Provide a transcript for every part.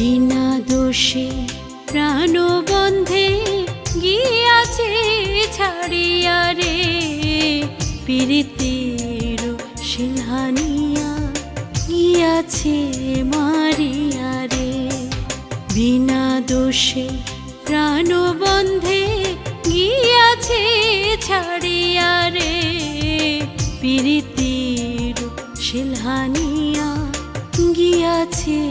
বিনা দোষে প্রাণবন্ধে গিয়াছে ছাড়িয়া রে। প্রীতির সিংহানিয়া গিয়াছে মারিয়া রে। বিনা দোষে প্রাণবন্ধে গিয়াছে ছাড়িয়া রে। প্রীতির শিলহানিয়া গিয়াছে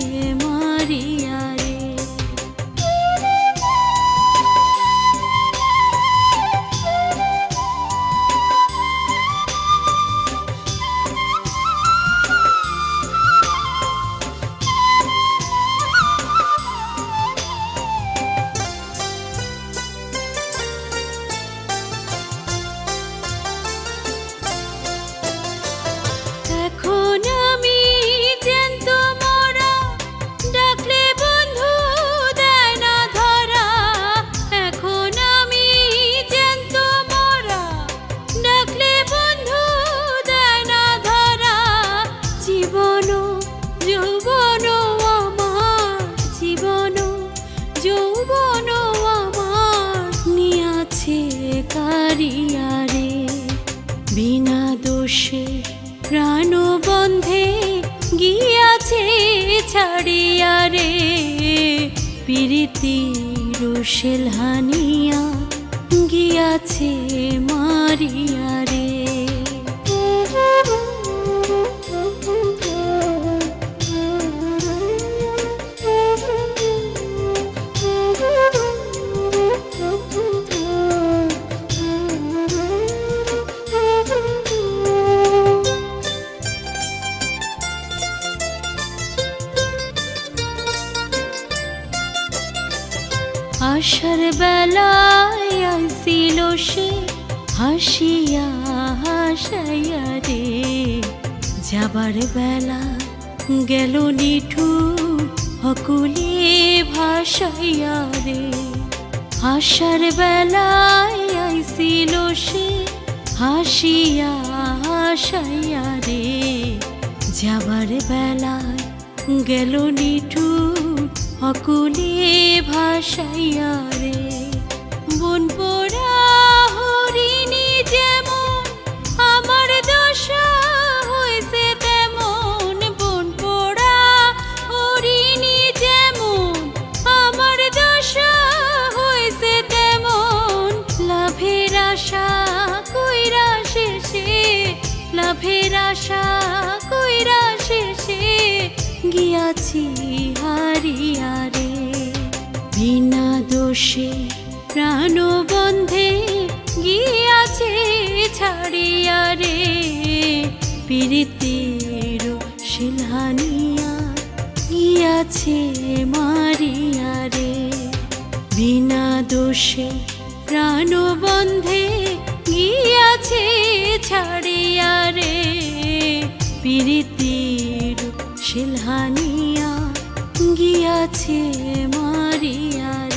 কারিয়ারে বিনা দোষে প্রাণবন্ধে গিয়াছে ছাড়িয়া রে। রোশেল হানিয়া গিয়াছে মারিয়া রে। আশার বেলায় আসিল সে, হাসিয়া হাসাইয়া রে। যাবার বেলা গেল নিঠু হকুলে ভাসাইয়া রে। আশার বেলায় আইসিল সে, হাসিয়া হাসাইয়া রে। যাবার বেলায় গেল নিঠু অকুলে ভাসাইয়া রে, বন পোড়া হরিণী যেমন, আমার দশা হয়েছে তেমন। বন পোড়া হরিণী যেমন, আমার দশা হয়েছে তেমন। লাভের আশা কইরা শেষে, লাভের আশা গিয়াছি হারিয়া রে। বিনা দোষে প্রাণবন্ধে গিয়াছে, ছাড়িয়া রে। প্রীতির শিলহানিয়া গিয়াছে, মারিয়া রে। বিনা দোষে প্রাণবন্ধে গিয়াছে, ছাড়িয়া রে। প্রীতির শিলহানিয়া গিয়াছে মারিয়া